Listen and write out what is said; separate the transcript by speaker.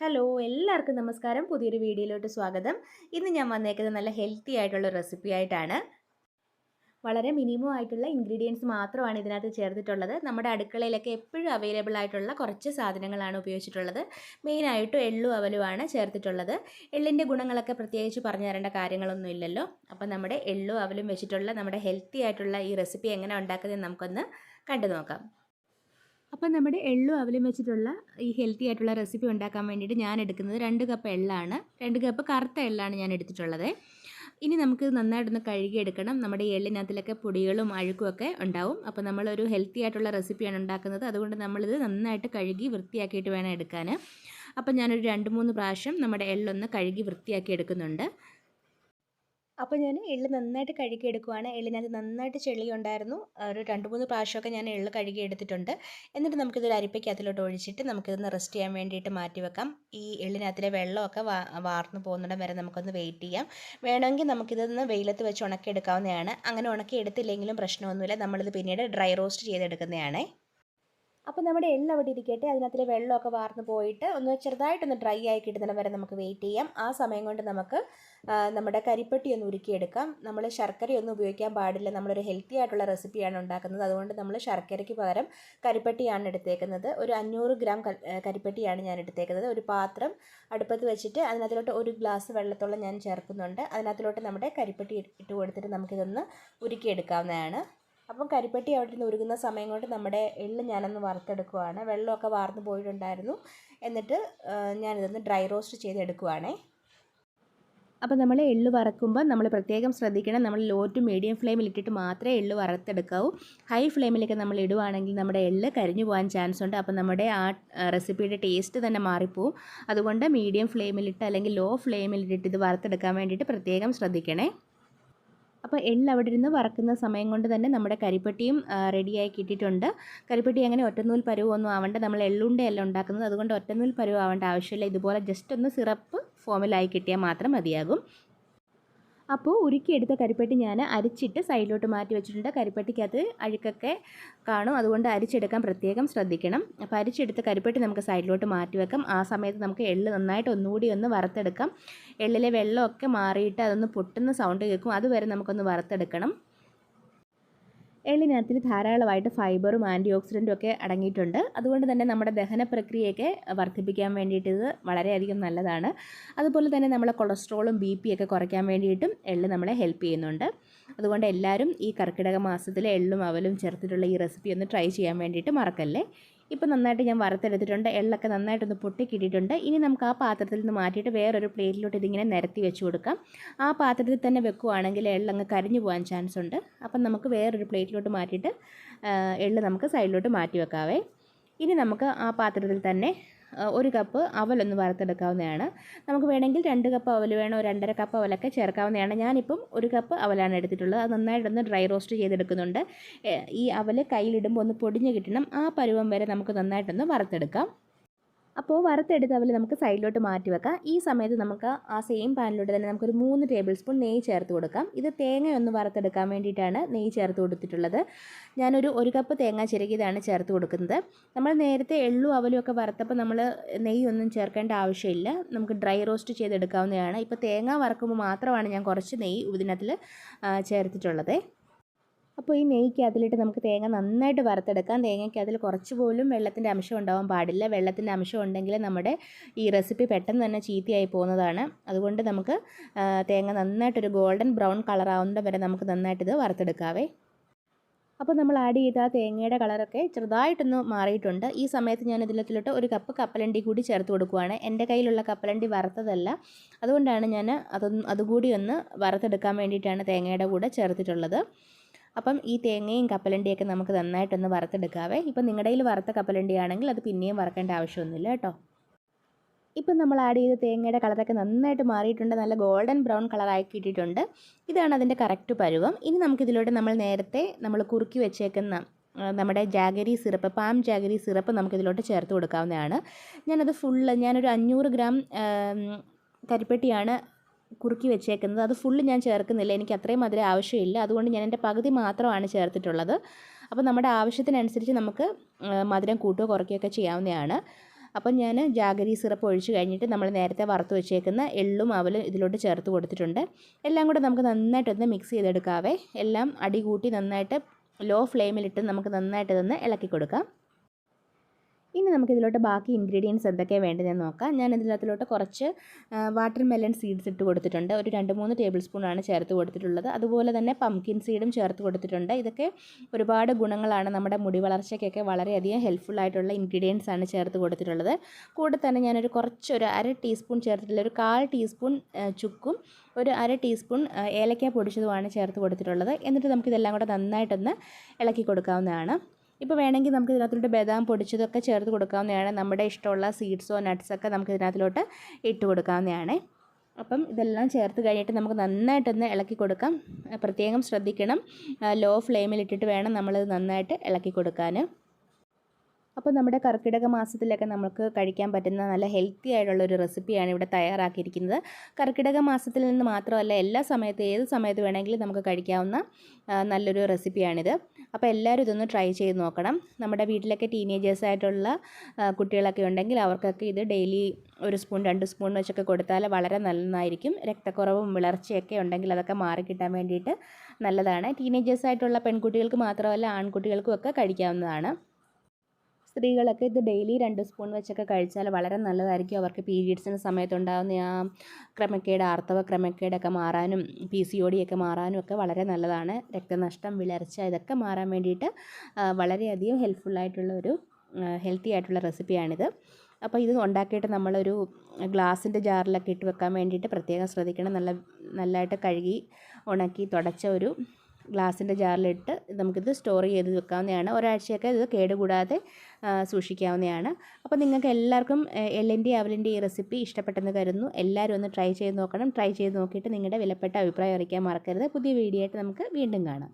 Speaker 1: Hello എല്ലാവർക്കും നമസ്കാരം. പുതിയൊരു വീഡിയോയിലോട്ട് സ്വാഗതം. ഇന്ന് ഞാൻ വന്നേക്കുന്നത് നല്ല ഹെൽത്തി ആയിട്ടുള്ള റെസിപ്പി ആയിട്ടാണ്. വളരെ മിനിമം ആയിട്ടുള്ള ഇൻഗ്രീഡിയൻസ് മാത്രമാണ് ഇതിനകത്ത് ചേർത്തിട്ടുള്ളത്. നമ്മുടെ അടുക്കളയിലൊക്കെ എപ്പോഴും അവൈലബിൾ ആയിട്ടുള്ള കുറച്ച് സാധനങ്ങളാണ് ഉപയോഗിച്ചിട്ടുള്ളത്. മെയിനായിട്ടും എള്ളും അവലുമാണ് ചേർത്തിട്ടുള്ളത്. എള്ളിന്റെ ഗുണങ്ങളൊക്കെ പ്രത്യേകിച്ച് പറഞ്ഞു തരേണ്ട കാര്യങ്ങളൊന്നും ഇല്ലല്ലോ. അപ്പം നമ്മുടെ എള്ളും അവലും വെച്ചിട്ടുള്ള നമ്മുടെ ഹെൽത്തി ആയിട്ടുള്ള ഈ റെസിപ്പി എങ്ങനെ ഉണ്ടാക്കുന്നത് നമുക്കൊന്ന് കണ്ടു നോക്കാം അപ്പം നമ്മുടെ എള്ളും അവലും വെച്ചിട്ടുള്ള ഈ ഹെൽത്തി ആയിട്ടുള്ള റെസിപ്പി ഉണ്ടാക്കാൻ വേണ്ടിയിട്ട് ഞാൻ എടുക്കുന്നത് രണ്ട് കപ്പ് എള്ളാണ്. രണ്ട് കപ്പ് കറുത്ത എള്ളാണ് ഞാൻ എടുത്തിട്ടുള്ളത്. ഇനി നമുക്ക് നന്നായിട്ടൊന്ന് കഴുകിയെടുക്കണം. നമ്മുടെ എള്ളിനകത്തിലൊക്കെ പൊടികളും അഴുക്കും ഒക്കെ ഉണ്ടാവും. അപ്പോൾ നമ്മളൊരു ഹെൽത്തി ആയിട്ടുള്ള റെസിപ്പിയാണ് ഉണ്ടാക്കുന്നത്. അതുകൊണ്ട് നമ്മളിത് നന്നായിട്ട് കഴുകി വൃത്തിയാക്കിയിട്ട് വേണം എടുക്കാൻ. അപ്പം ഞാനൊരു രണ്ട് മൂന്ന് പ്രാവശ്യം നമ്മുടെ എള്ളൊന്ന് കഴുകി വൃത്തിയാക്കി എടുക്കുന്നുണ്ട്. അപ്പോൾ ഞാൻ എള്ള് നന്നായിട്ട് കഴുകിയെടുക്കുവാണ്. എള്ളിനകത്ത് നന്നായിട്ട് ചെളി ഉണ്ടായിരുന്നു ഒരു രണ്ട് മൂന്ന് പ്രാവശ്യമൊക്കെ ഞാൻ എള്ള് കഴുകിയെടുത്തിട്ടുണ്ട്. എന്നിട്ട് നമുക്കിതൊരു അരിപ്പയ്ക്കകത്തിലോട്ട് ഒഴിച്ചിട്ട് നമുക്കിതൊന്ന് റെസ്റ്റ് ചെയ്യാൻ വേണ്ടിയിട്ട് മാറ്റി വെക്കാം. ഈ എള്ളിനകത്തിലെ വെള്ളമൊക്കെ വാ വാർന്നു പോകുന്നിടം വരെ നമുക്കൊന്ന് വെയിറ്റ് ചെയ്യാം. വേണമെങ്കിൽ നമുക്കിതൊന്ന് വെയിലത്ത് വെച്ച് ഉണക്കിയെടുക്കാവുന്നതാണ്. അങ്ങനെ ഉണക്കിയെടുത്തില്ലെങ്കിലും പ്രശ്നമൊന്നുമില്ല. നമ്മളിത് പിന്നീട് ഡ്രൈ റോസ്റ്റ് ചെയ്തെടുക്കുന്നതാണേ. അപ്പോൾ നമ്മുടെ എണ്ണ അവിടെ ഇരിക്കട്ടെ. അതിനകത്തിലെ വെള്ളമൊക്കെ വാർന്ന് പോയിട്ട് ഒന്ന് ചെറുതായിട്ടൊന്ന് ഡ്രൈ ആയി കിട്ടുന്നിടം വരെ നമുക്ക് വെയിറ്റ് ചെയ്യാം. ആ സമയം കൊണ്ട് നമുക്ക് നമ്മുടെ കരിപ്പട്ടി ഒന്ന് ഉരുക്കിയെടുക്കാം. നമ്മൾ ശർക്കരയൊന്നും ഉപയോഗിക്കാൻ പാടില്ല. നമ്മളൊരു ഹെൽത്തി ആയിട്ടുള്ള റെസിപ്പിയാണ് ഉണ്ടാക്കുന്നത്. അതുകൊണ്ട് നമ്മൾ ശർക്കരയ്ക്ക് പകരം കരിപ്പട്ടിയാണ് എടുത്തേക്കുന്നത്. ഒരു അഞ്ഞൂറ് ഗ്രാം കരിപ്പട്ടിയാണ് ഞാൻ എടുത്തേക്കുന്നത്. ഒരു പാത്രം അടുപ്പത്ത് വെച്ചിട്ട് അതിനകത്തിലോട്ട് ഒരു ഗ്ലാസ് വെള്ളത്തോളം ഞാൻ ചേർക്കുന്നുണ്ട്. അതിനകത്തിലോട്ട് നമ്മുടെ കരിപ്പട്ടി ഇട്ട് കൊടുത്തിട്ട് നമുക്കിതൊന്ന് ഉരുക്കിയെടുക്കാവുന്നതാണ്. അപ്പം കരിപ്പെട്ടി അവിടെ നിന്ന് ഉരുകുന്ന സമയം കൊണ്ട് നമ്മുടെ എള്ള് ഞാനൊന്ന് വറുത്തെടുക്കുവാണ്. വെള്ളമൊക്കെ വാർന്നു പോയിട്ടുണ്ടായിരുന്നു. എന്നിട്ട് ഞാനിതൊന്ന് ഡ്രൈ റോസ്റ്റ് ചെയ്തെടുക്കുവാണേ. അപ്പോൾ നമ്മൾ എള്ള് വറക്കുമ്പോൾ നമ്മൾ പ്രത്യേകം ശ്രദ്ധിക്കണം. നമ്മൾ ലോ ടു മീഡിയം ഫ്ലെയിമിൽ ഇട്ടിട്ട് മാത്രമേ എള്ള് വറുത്തെടുക്കാവൂ. ഹൈ ഫ്ലെയിമിലൊക്കെ നമ്മൾ ഇടുവാണെങ്കിൽ നമ്മുടെ എള്ള് കരിഞ്ഞു പോകാൻ ചാൻസ് ഉണ്ട്. അപ്പോൾ നമ്മുടെ ആ റെസിപ്പിയുടെ ടേസ്റ്റ് തന്നെ മാറിപ്പോവും. അതുകൊണ്ട് മീഡിയം ഫ്ലെയിമിലിട്ട് അല്ലെങ്കിൽ ലോ ഫ്ലെയിമിലിട്ടിട്ട് ഇത് വറുത്തെടുക്കാൻ വേണ്ടിയിട്ട് പ്രത്യേകം ശ്രദ്ധിക്കണേ. അപ്പോൾ എള്ള് അവിടെ ഇരുന്ന് വറക്കുന്ന സമയം കൊണ്ട് തന്നെ നമ്മുടെ കരിപ്പട്ടിയും റെഡിയായി കിട്ടിയിട്ടുണ്ട്. കരിപ്പട്ടി അങ്ങനെ ഒറ്റനൂൽ പരുവൊന്നും ആവേണ്ട. നമ്മൾ എള്ളുണ്ടയല്ല ഉണ്ടാക്കുന്നത്. അതുകൊണ്ട് ഒറ്റനൂൽ പരുവ് ആവേണ്ട ആവശ്യമില്ല. ഇതുപോലെ ജസ്റ്റ് ഒന്ന് സിറപ്പ് ഫോമിലായി കിട്ടിയാൽ മാത്രം മതിയാകും. അപ്പോൾ ഉരുക്കിയെടുത്ത കരിപ്പെട്ടി ഞാൻ അരിച്ചിട്ട് സൈഡിലോട്ട് മാറ്റി വെച്ചിട്ടുണ്ട്. കരിപ്പെട്ടിക്കകത്ത് അഴുക്കൊക്കെ കാണും. അതുകൊണ്ട് അരിച്ചെടുക്കാൻ പ്രത്യേകം ശ്രദ്ധിക്കണം. അപ്പോൾ അരിച്ചെടുത്ത കരിപ്പെട്ടി നമുക്ക് സൈഡിലോട്ട് മാറ്റി വെക്കാം. ആ സമയത്ത് നമുക്ക് എള്ള് നന്നായിട്ട് ഒന്നുകൂടി ഒന്ന് വറുത്തെടുക്കാം. എള്ളിലെ വെള്ളമൊക്കെ മാറിയിട്ട് അതൊന്ന് പൊട്ടുന്ന സൗണ്ട് കേൾക്കും. അതുവരെ നമുക്കൊന്ന് വറുത്തെടുക്കണം. എള്ളിനകത്തിൽ ധാരാളമായിട്ട് ഫൈബറും ആന്റി ഓക്സിഡന്റും ഒക്കെ അടങ്ങിയിട്ടുണ്ട്. അതുകൊണ്ട് തന്നെ നമ്മുടെ ദഹന പ്രക്രിയയൊക്കെ വർദ്ധിപ്പിക്കാൻ വേണ്ടിയിട്ട് ഇത് വളരെയധികം നല്ലതാണ്. അതുപോലെ തന്നെ നമ്മളെ കൊളസ്ട്രോളും ബി പി ഒക്കെ കുറയ്ക്കാൻ വേണ്ടിയിട്ടും എള്ള് നമ്മളെ ഹെൽപ്പ് ചെയ്യുന്നുണ്ട്. അതുകൊണ്ട് എല്ലാവരും ഈ കർക്കിടക മാസത്തിലെ എള്ളും അവലും ചേർത്തിട്ടുള്ള ഈ റെസിപ്പി ഒന്ന് ട്രൈ ചെയ്യാൻ വേണ്ടിയിട്ട് മറക്കല്ലേ? ഇപ്പോൾ നന്നായിട്ട് ഞാൻ വറുത്തെടുത്തിട്ടുണ്ട് എള്ളൊക്കെ നന്നായിട്ടൊന്ന് പൊട്ടിക്കിട്ടിട്ടുണ്ട്. ഇനി നമുക്ക് ആ പാത്രത്തിൽ നിന്ന് മാറ്റിയിട്ട് വേറൊരു പ്ലേറ്റിലോട്ട് ഇതിങ്ങനെ നിരത്തി വെച്ച് കൊടുക്കാം. ആ പാത്രത്തിൽ തന്നെ വെക്കുവാണെങ്കിൽ എള്ളങ്ങ് കരിഞ്ഞു പോകാൻ ചാൻസ് ഉണ്ട്. അപ്പം നമുക്ക് വേറൊരു പ്ലേറ്റിലോട്ട് മാറ്റിയിട്ട് എള്ള് നമുക്ക് സൈഡിലോട്ട് മാറ്റി വെക്കാവേ. ഇനി നമുക്ക് ആ പാത്രത്തിൽ തന്നെ ഒരു കപ്പ് അവലൊന്ന് വറുത്തെടുക്കാവുന്നതാണ്. നമുക്ക് വേണമെങ്കിൽ രണ്ട് കപ്പ് അവൽ വേണോ രണ്ടര കപ്പ് അവലൊക്കെ ചേർക്കാവുന്നതാണ്. ഞാനിപ്പം ഒരു കപ്പ് അവലാണ് എടുത്തിട്ടുള്ളത്. അത് നന്നായിട്ടൊന്ന് ഡ്രൈ റോസ്റ്റ് ചെയ്തെടുക്കുന്നുണ്ട്. ഈ അവൽ കയ്യിലിടുമ്പോൾ ഒന്ന് പൊടിഞ്ഞ് കിട്ടണം. ആ പരുവം വരെ നമുക്ക് നന്നായിട്ടൊന്ന് വറുത്തെടുക്കാം. അപ്പോൾ വറുത്തെടുത്ത് അവൽ നമുക്ക് സൈഡിലോട്ട് മാറ്റി വെക്കാം. ഈ സമയത്ത് നമുക്ക് ആ സെയിം പാനിലോട്ട് തന്നെ നമുക്കൊരു മൂന്ന് ടേബിൾ സ്പൂൺ നെയ്യ് ചേർത്ത് കൊടുക്കാം. ഇത് തേങ്ങ ഒന്ന് വറുത്തെടുക്കാൻ വേണ്ടിയിട്ടാണ് നെയ്യ് ചേർത്ത് കൊടുത്തിട്ടുള്ളത്. ഞാനൊരു ഒരു കപ്പ് തേങ്ങ ചിരകിയതാണ് ചേർത്ത് കൊടുക്കുന്നത്. നമ്മൾ നേരത്തെ എള്ളും അവലും ഒക്കെ വറുത്തപ്പോൾ നമ്മൾ നെയ്യ് ഒന്നും ചേർക്കേണ്ട ആവശ്യമില്ല. നമുക്ക് ഡ്രൈ റോസ്റ്റ് ചെയ്തെടുക്കാവുന്നതാണ്. ഇപ്പോൾ തേങ്ങ വറക്കുമ്പോൾ മാത്രമാണ് ഞാൻ കുറച്ച് നെയ്യ് ഇതിനകത്തിൽ ചേർത്തിട്ടുള്ളത്. അപ്പോൾ ഈ നെയ്ക്ക് അതിലിട്ട് നമുക്ക് തേങ്ങ നന്നായിട്ട് വറുത്തെടുക്കാം. തേങ്ങയ്ക്ക് അതിൽ കുറച്ച് പോലും വെള്ളത്തിന്റെ അംശം ഉണ്ടാവാൻ പാടില്ല. വെള്ളത്തിന്റെ അംശം ഉണ്ടെങ്കിൽ നമ്മുടെ ഈ റെസിപ്പി പെട്ടെന്ന് തന്നെ ചീത്തയായി പോകുന്നതാണ്. അതുകൊണ്ട് നമുക്ക് തേങ്ങ നന്നായിട്ടൊരു ഗോൾഡൻ ബ്രൗൺ കളർ വരെ നമുക്ക് നന്നായിട്ടിത് വറുത്തെടുക്കാവേ. അപ്പോൾ നമ്മൾ ആഡ് ചെയ്ത ആ തേങ്ങയുടെ കളറൊക്കെ ചെറുതായിട്ടൊന്ന് മാറിയിട്ടുണ്ട്. ഈ സമയത്ത് ഞാൻ ഇതിലത്തിലോട്ട് ഒരു കപ്പ് കപ്പലണ്ടി കൂടി ചേർത്ത് കൊടുക്കുവാണ്. എന്റെ കയ്യിലുള്ള കപ്പലണ്ടി വറുത്തതല്ല. അതുകൊണ്ടാണ് ഞാൻ അതൊന്ന് അതുകൂടി ഒന്ന് വറുത്തെടുക്കാൻ വേണ്ടിയിട്ടാണ് തേങ്ങയുടെ കൂടെ ചേർത്തിട്ടുള്ളത്. അപ്പം ഈ തേങ്ങയും കപ്പലണ്ടിയൊക്കെ നമുക്ക് നന്നായിട്ടൊന്ന് വറുത്തെടുക്കാവേ. ഇപ്പം നിങ്ങളുടെ കയ്യിൽ വറുത്ത കപ്പലണ്ടിയാണെങ്കിൽ അത് പിന്നെയും വറക്കേണ്ട ആവശ്യമൊന്നുമില്ല കേട്ടോ. ഇപ്പം നമ്മൾ ആഡ് ചെയ്ത തേങ്ങയുടെ കളറൊക്കെ നന്നായിട്ട് മാറിയിട്ടുണ്ട്. നല്ല ഗോൾഡൻ ബ്രൗൺ കളറായി കിട്ടിയിട്ടുണ്ട്. ഇതാണ് അതിന്റെ കറക്റ്റ് പരുവം. ഇനി നമുക്കിതിലൂടെ നമ്മൾ നേരത്തെ നമ്മൾ കുറുക്കി വെച്ചേക്കുന്ന നമ്മുടെ jaggery syrup palm jaggery syrup നമുക്കിതിലോട്ട് ചേർത്ത് കൊടുക്കാവുന്നതാണ്. ഞാനത് ഫുള്ള് ഞാനൊരു അഞ്ഞൂറ് ഗ്രാം കരിപ്പെട്ടിയാണ് കുറുക്കി വെച്ചേക്കുന്നത്. അത് ഫുള്ള് ഞാൻ ചേർക്കുന്നില്ല. എനിക്ക് അത്രയും മധുരം ആവശ്യമില്ല. അതുകൊണ്ട് ഞാൻ എന്റെ പകുതി മാത്രമാണ് ചേർത്തിട്ടുള്ളത്. അപ്പോൾ നമ്മുടെ ആവശ്യത്തിനനുസരിച്ച് നമുക്ക് മധുരം കൂട്ടുകയോ കുറയ്ക്കുകയൊക്കെ ചെയ്യാവുന്നതാണ്. അപ്പം ഞാൻ ജാഗരി സിറപ്പ് ഒഴിച്ച് കഴിഞ്ഞിട്ട് നമ്മൾ നേരത്തെ വറുത്ത് വെച്ചേക്കുന്ന എള്ളും അവലും ഇതിലോട്ട് ചേർത്ത് കൊടുത്തിട്ടുണ്ട്. എല്ലാം കൂടെ നമുക്ക് നന്നായിട്ടൊന്ന് മിക്സ് ചെയ്തെടുക്കാവേ. എല്ലാം അടി കൂട്ടി നന്നായിട്ട് ലോ ഫ്ലെയിമിലിട്ട് നമുക്ക് നന്നായിട്ട് ഇതൊന്ന് ഇളക്കി കൊടുക്കാം. ഇനി നമുക്ക് ഇതിലോട്ട് ബാക്കി ഇൻഗ്രീഡിയൻസ് എന്തൊക്കെയാണ് വേണ്ടതെന്ന് നോക്കാം. ഞാൻ ഇതിനകത്തിലോട്ട് കുറച്ച് വാട്ടർ മെലൺ സീഡ്സ് ഇട്ട് കൊടുത്തിട്ടുണ്ട്. ഒരു രണ്ട് മൂന്ന് ടേബിൾ സ്പൂണാണ് ചേർത്ത് കൊടുത്തിട്ടുള്ളത്. അതുപോലെ തന്നെ പംകിൻ സീഡും ചേർത്ത് കൊടുത്തിട്ടുണ്ട്. ഇതൊക്കെ ഒരുപാട് ഗുണങ്ങളാണ് നമ്മുടെ മുടി വളർച്ചയ്ക്കൊക്കെ വളരെയധികം ഹെൽപ്ഫുൾ ആയിട്ടുള്ള ഇൻഗ്രീഡിയൻസ് ആണ് ചേർത്ത് കൊടുത്തിട്ടുള്ളത്. കൂടെ തന്നെ ഞാനൊരു കുറച്ച് ഒരു അര ടീസ്പൂൺ ചേർത്തിട്ടുള്ള ഒരു കാൽ ടീസ്പൂൺ ചുക്കും ഒരു അര ടീസ്പൂൺ ഏലക്ക പൊടിച്ചതുമാണ് ചേർത്ത് കൊടുത്തിട്ടുള്ളത്. എന്നിട്ട് നമുക്കിതെല്ലാം കൂടെ നന്നായിട്ടൊന്ന് ഇളക്കി കൊടുക്കാവുന്നതാണ്. ഇപ്പോൾ വേണമെങ്കിൽ നമുക്ക് ഇതിനകത്തോട്ട് ബദാം പൊടിച്ചതൊക്കെ ചേർത്ത് കൊടുക്കാവുന്നതാണ്. നമ്മുടെ ഇഷ്ടമുള്ള സീഡ്സോ നട്ട്സൊക്കെ നമുക്ക് ഇതിനകത്തിലോട്ട് ഇട്ട് കൊടുക്കാവുന്നതാണ്. അപ്പം ഇതെല്ലാം ചേർത്ത് കഴിഞ്ഞിട്ട് നമുക്ക് നന്നായിട്ടൊന്ന് ഇളക്കി കൊടുക്കാം. പ്രത്യേകം ശ്രദ്ധിക്കണം. ലോ ഫ്ലെയിമിലിട്ടിട്ട് വേണം നമ്മളിത് നന്നായിട്ട് ഇളക്കി കൊടുക്കാൻ. അപ്പോൾ നമ്മുടെ കർക്കിടക മാസത്തിലൊക്കെ നമുക്ക് കഴിക്കാൻ പറ്റുന്ന നല്ല ഹെൽത്തി ആയിട്ടുള്ള ഒരു റെസിപ്പിയാണ് ഇവിടെ തയ്യാറാക്കിയിരിക്കുന്നത്. കർക്കിടക മാസത്തിൽ നിന്ന് മാത്രമല്ല എല്ലാ സമയത്തും ഏത് സമയത്ത് വേണമെങ്കിലും നമുക്ക് കഴിക്കാവുന്ന നല്ലൊരു റെസിപ്പിയാണിത് അപ്പോൾ എല്ലാവരും ഇതൊന്ന് ട്രൈ ചെയ്ത് നോക്കണം. നമ്മുടെ വീട്ടിലൊക്കെ ടീനേജേഴ്സ് ആയിട്ടുള്ള കുട്ടികളൊക്കെ ഉണ്ടെങ്കിൽ അവർക്കൊക്കെ ഇത് ഡെയിലി ഒരു സ്പൂൺ രണ്ട് സ്പൂൺ വെച്ചൊക്കെ കൊടുത്താൽ വളരെ നന്നായിരിക്കും. രക്തക്കുറവും വിളർച്ചയൊക്കെ ഉണ്ടെങ്കിൽ അതൊക്കെ മാറിക്കിട്ടാൻ വേണ്ടിയിട്ട് നല്ലതാണ്. ടീനേജേഴ്സ് ആയിട്ടുള്ള പെൺകുട്ടികൾക്ക് മാത്രമല്ല ആൺകുട്ടികൾക്കും ഒക്കെ കഴിക്കാവുന്നതാണ്. സ്ത്രീകളൊക്കെ ഇത് ഡെയിലി രണ്ട് സ്പൂൺ വെച്ചൊക്കെ കഴിച്ചാൽ വളരെ നല്ലതായിരിക്കും. അവർക്ക് പീരീഡ്സിന് സമയത്തുണ്ടാകുന്ന ആ ക്രമക്കേട് ആർത്തവ ക്രമക്കേടൊക്കെ മാറാനും പി സി ഒ ഡിയൊക്കെ മാറാനും ഒക്കെ വളരെ നല്ലതാണ്. രക്തനഷ്ടം വിളർച്ച ഇതൊക്കെ മാറാൻ വേണ്ടിയിട്ട് വളരെയധികം ഹെൽപ്ഫുള്ളായിട്ടുള്ള ഒരു ഹെൽത്തി ആയിട്ടുള്ള റെസിപ്പിയാണിത് അപ്പോൾ ഇത് ഉണ്ടാക്കിയിട്ട് നമ്മളൊരു ഗ്ലാസിന്റെ ജാറിലൊക്കെ ഇട്ട് വെക്കാൻ വേണ്ടിയിട്ട് പ്രത്യേകം ശ്രദ്ധിക്കണം. നല്ല നല്ലതായിട്ട് കഴുകി ഉണക്കി തുടച്ച ഒരു ഗ്ലാസിന്റെ ജാറിലിട്ട് നമുക്കിത് സ്റ്റോർ ചെയ്ത് വെക്കാവുന്നതാണ്. ഒരാഴ്ചയൊക്കെ ഇത് കേടുകൂടാതെ സൂക്ഷിക്കാവുന്നതാണ്. അപ്പോൾ നിങ്ങൾക്ക് എല്ലാവർക്കും എല്ലിന്റെ അവലിന്റെ ഈ റെസിപ്പി ഇഷ്ടപ്പെട്ടെന്ന് കരുതുന്നു. എല്ലാവരും ഒന്ന് ട്രൈ ചെയ്ത് നോക്കണം. ട്രൈ ചെയ്ത് നോക്കിയിട്ട് നിങ്ങളുടെ വിലപ്പെട്ട അഭിപ്രായം അറിയിക്കാൻ മറക്കരുത്. പുതിയ വീഡിയോ ആയിട്ട് നമുക്ക് വീണ്ടും കാണാം.